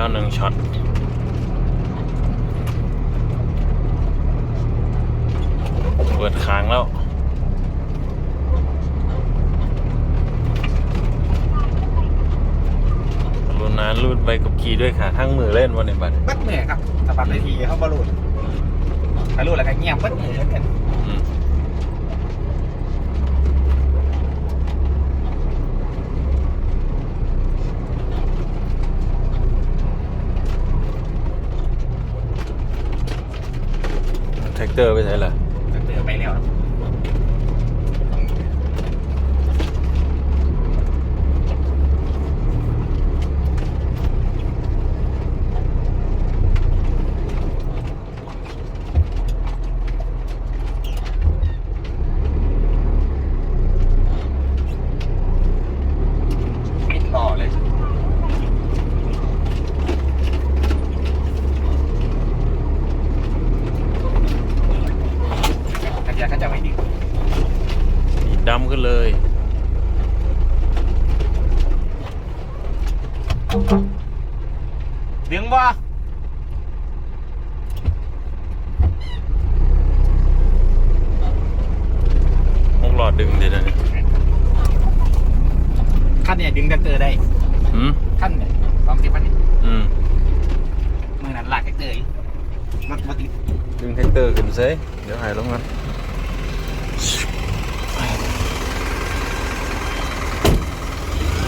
แล้วหนึ่งช็อตเปิดค้างแล้วรุนานรูดใบกับขี่ด้วยค่ะ ทั้งมือเล่นวันนี้บัดบัดเหนื่อยครับสะบัดเลยทีเขาบอลูดถ้าลูดแล้วก็เงียบบัดเหนื่อยกันอืม แท็กเตอร์ไปไหนล่เหรอไปแล้วมิดต่อเลยขันยาขันจะไม่ดี สีดำขึ้นเลย ดึงบ่ หกหลอ ดดึงดีนะเนี่ยขั้นเนี่ยดึงแท็กเตอร์ได้อืมขั้นเนี่ยสองสิบพันนี่อืมมือนั้นลากแท็กเตอร์อีกรถรถติดดึงแท็กเตอร์ขึ้นเซยเดี๋ยวหายลงกัน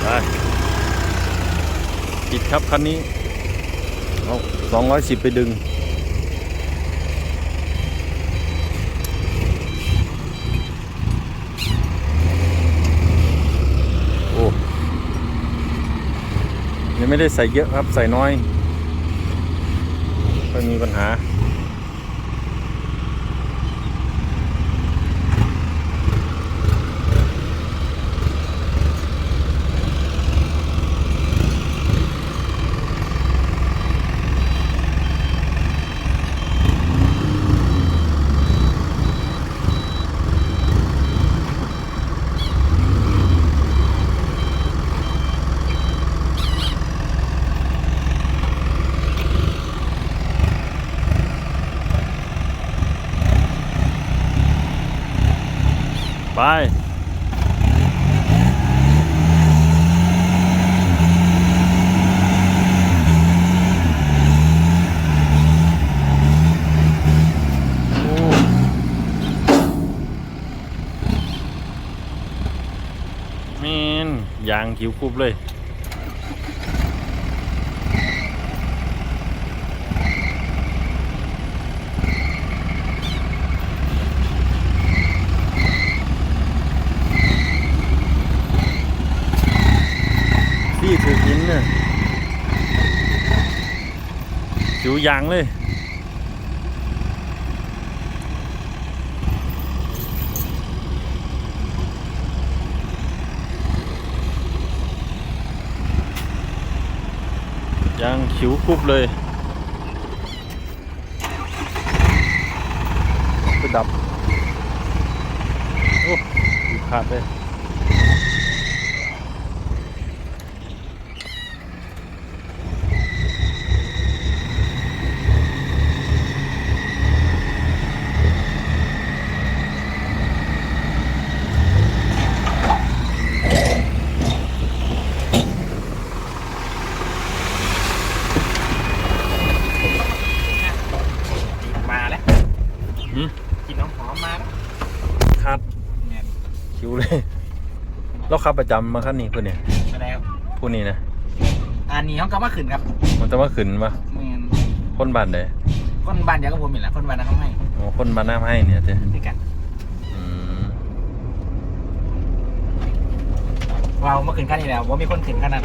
ไปปิดครับคันนี้เอาสองร้อยสิบไปดึง โอ้ ยังไม่ได้ใส่เยอะครับใส่น้อยไม่มีปัญหา ไป โอ้แมน ยางคิวกรุบเลยพี่ถือหินเนี่ยผิวยางเลย ยังขิวคุบเลยไปดับ โอ้ขาดเลย มาแล้ว หืม กินน้องหอมมาแล้วขาดเนี่ยคิวเลย เราขับประจำมาขั้นนี้เพื่อนเนี่ยมาแล้วผู้นี้นะ อันนี้ห้องก็มาขึ้นครับมันจะมาขึ้นมาเมือนคนบ้านใดคนบ้านเดียวกับผมนี่แหละคนบ้านนั้นเขาให้อ๋อคนบ้านน้ำให้เนี่ยเจ้ด้วยกันอืมเราเมื่อคืนขั้นนี้แล้วว่ามีคนขึ้นขั้นนั้น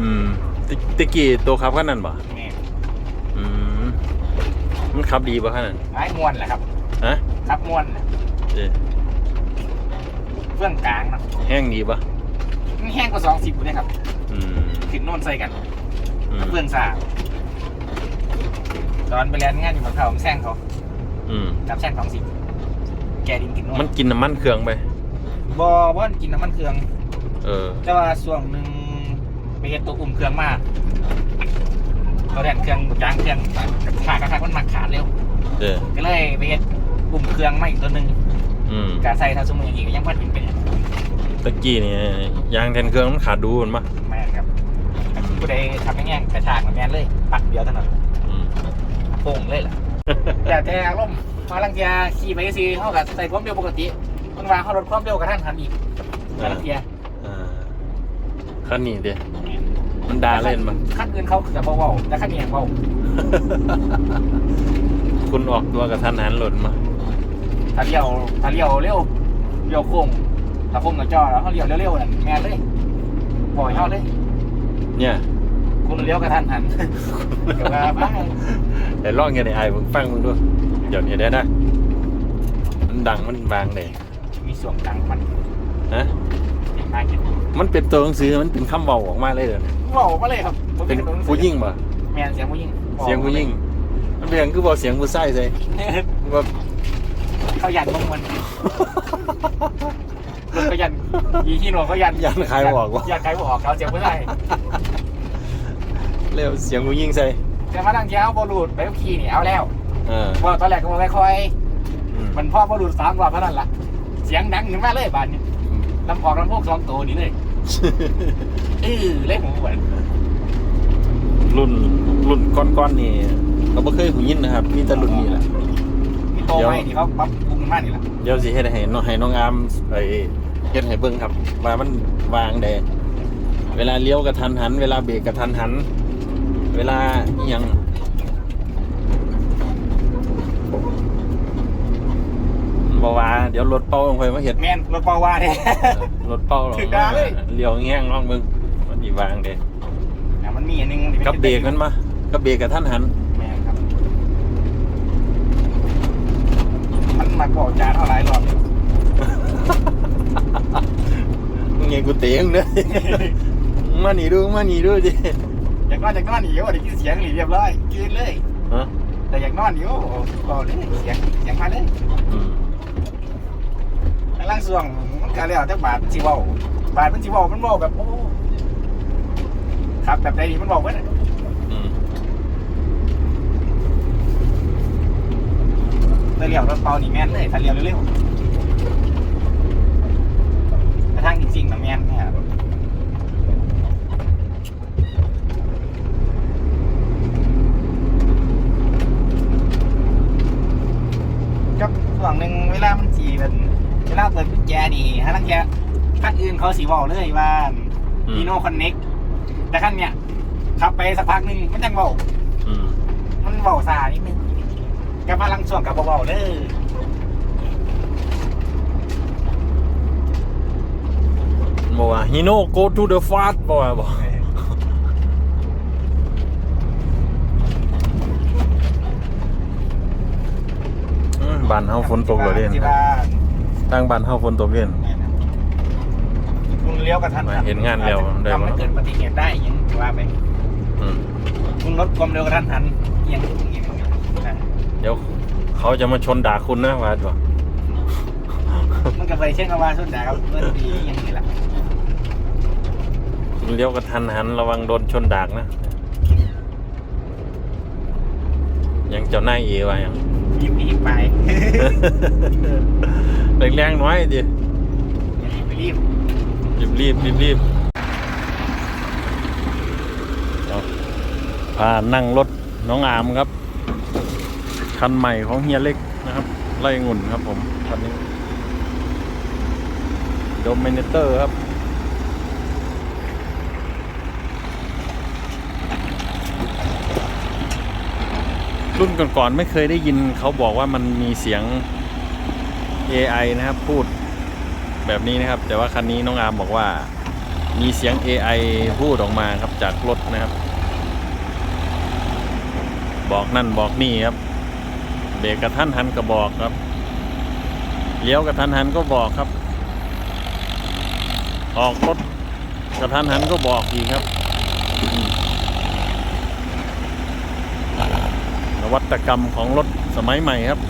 อืมตะตะกี้ตัวขับขั้นนั้นป่ะแม่อืม มันขับดีป่ะขั้นนั้นไอ้มวนแหละครับฮะครับมวนน่ะเจ้เฟื่องกลางเนาะแห้งดีป่ะมันแห้งกว่าสองสิบอยู่เลยครับ อืมขึ้นโน่นใส่กันอืมเฟื่องซ่าตอนไปเรียนงานอยู่บนเขาผมแซงเขาอืมจับแซงสองสิบแกดินกินโน่นมันกินน้ำมันเครื่องไปบอบ่อนกินน้ำมันเครื่อง เออแต่ว่าช่วงหนึ่งไปเฮ็ดตัวอุ่มเครื่องมาก ตัวแดนเครื่องยางเครื่องขาดกระทักมันมักขาดเร็วเด้อก็เลยไปเฮ็ดปุ่มเครื่องมาอีกตัวหนึ่งอืมกาใส่ทาสมุนอีกก็ยังพัดหินเป็นอย่างตะกี้นี่ยางแทนเครื่องมันขาดดูมันปะแม่นครับผู้ใดทำอย่างเงี้ยกระชากมันแม่นเลย ปักเดียวเท่านั้นอืมโป่งเลยล่ะแต่แต่อารมณ์มาลังเทียขี่ไปซีเท่ากับใส่ความเร็วปกติมันว่าเขาลดความเร็วกระทันหันอีกมาลังเทียอ่าคันนี้เด้ มันดาเล่นมันขั้นอื่นเขาจะเบาๆแต่ขั้นนี้เบาคุณออกตัวกับทันหันหล่นมาถ้าเลี้ยวถ้าเลี้ยวเร็วเลี้ยวโค้งถ้าโค้งกับจอแล้วเขาเลี้ยวเร็วๆนั่นแม่นเลยปล่อยเขาเลย เนี่ยคุณเลี้ยวกระทันหันเดี๋ยวว่าไปแต่ลองยังไงไอ้มึงฟังมึงดูเดี๋ยวนี้ได้นะมันดังมันบางเลยมีส่วนดังมันฮะมากินมันเป็นตัวหนังสือมันเป็นคำเบาออกมาเลยเดี๋ยวนี้ เบามาเลยครับผมเป็นตัวหนัสือผู้ยิ่งป่ะแม่นเสียงผู้ยิ่งเสียงผู้ยิ่งมันเป็นอย่างคือบอกเสียงผู้ชายใช่ว่าเขายันของมันเขายันยีที่หนวดเขายันยันใครบอกว่ายันใครบอกเขาเสียงผู้ชายเรียกเสียงผู้ยิ่งใช่แต่มาตั้งเช้าบอลูดไปขับขี่นี่เอาแล้วเออว่าตอนแรกก็มาค่อยอืมๆมันพ่อบอลูดสามรอบเท่านั้นล่ะเสียงดังขึ้นมาเลยบานนี้ลำพอกลำโพกสองตัวนี่เลย เออเล่นหูเหมือนรุ่นรุ่นก้อนๆนี่เราไม่เคยหูยินนะครับ มีแต่รุ่นนี้แหละ มีโตไหมนี่เขาปรับปรุงขึ้นมานี่ล่ะเดี๋ยวสิเฮ็ดให้น้องให้น้องอามไอ้เฮ็ดให้เบิ่งครับ ว่ามันวางได้เวลาเลี้ยวกระทันหัน เวลาเบรกกระทันหัน เวลาอิหยังบ่ว่าเดี๋ยวรถเป้าลงไปมาเฮ็ดแม่นรถเปาวาเด้ รถเป้าลงถึงได้เลย เลี้ยวแง่งลองเบิ่งมันสิวางเด้อะมันมีอันหนึงที่กับเบรกมันมากับเบรกกระทันหันแม่นครับ มันมาบอกจาเท่าไหร่รอบมึงไงกูเตะมึงเด้อ มาหนีดูมาหนีดูดิอยากนอนอยากนอนอยู่ได้ยินเสียงหลีเรียบร้อยกินเลย ฮะแต่อยากนอนอยู่บอกเลยเสียงเสียงมาเลยอืมข้าง ล่างส่วงมันก็แล้วแต่บาทมันสิเว้าบาทมันสิเว้ามันเว้าแบบโอ้ครับแบบใดนี่มันบอกว่าอืมถ้าเลี้ยวรถเปล่านี่แม่นเลยถ้าเลี้ยวเร็วๆแต่ทางจริงๆนะแม่นเนี่ยกับส่วงหนึ่งเวลามันสีเป็น เวลาเปิดกุญแจนี่ถ้าลังแกขั้นอื่นเขาสีบอกเลยว่าอืมมีโนคอนเน็กแต่ขั้นเนี้ยขับไปสักพักหนึ่งมันยังเบาอืมมันเบาซานิดนึงกับพลังส่วนกับเบาๆเลยบอกว่า he no go to the fast บอกว่าบอกอืมบ้านเฮาฝนตกเลยเด่นที่บ้าน ตั้งบ้านเฮาฝนตกเด่น คุณเลี้ยวกับทันมาเห็นงานเร็วได้ทำบ่ให้เกิดอุบัติเหตุได้อยังว่าไปอืมคุณลดความเร็วกับทันหันอยังอย่างนะเดี๋ยวเขาจะมาชนด่าคุณนะว่าจ้ะมันก็ไปเช่นกับว่าสุดดาครับเพื่อนดีอยังนี้แหละคุณเลี้ยวกระทันหันระวังโดนชนดากนะ ยังเจ้านายเอว่ายังรีบรีบไป แรงๆน้อยดิอย่ารีบไปรีบรีบรีบรีบรีบเอาพานั่งรถน้องอามครับ คันใหม่ของเฮียเล็กนะครับ ไล่งุ่นครับผม คันนี้โดมิเนเตอร์ครับรุ่นก่อนๆไม่เคยได้ยินเขาบอกว่ามันมีเสียง AI นะครับพูดแบบนี้นะครับ แต่ว่าคันนี้น้องอาร์มบอกว่ามีเสียง AI พูดออกมาครับจากรถนะครับ บอกนั่นบอกนี่ครับเบรกกระทันหันก็บอกครับเลี้ยวกระทันหันก็บอกครับ ออกรถกระทันหันก็บอกอีกครับ นวัตกรรมของรถสมัยใหม่ครับ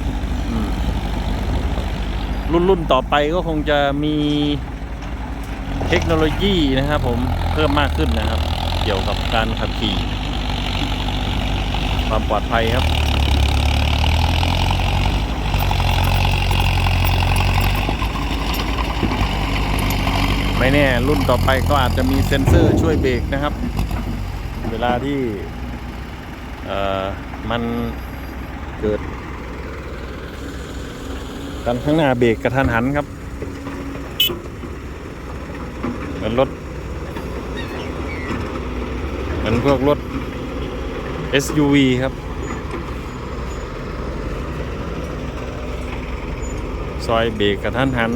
รุ่นรุ่นต่อไปก็คงจะมีเทคโนโลยีนะครับผมเพิ่มมากขึ้นนะครับ เกี่ยวกับการขับขี่ ความปลอดภัยครับไม่แน่รุ่นต่อไปก็อาจจะมีเซ็นเซอร์ช่วยเบรกนะครับ เวลาที่มันเกิด กันข้างหน้าเบรกกระทันหันครับเหมือนรถเหมือนพวกรถ SUV ครับ ซอยเบรกกระทันหัน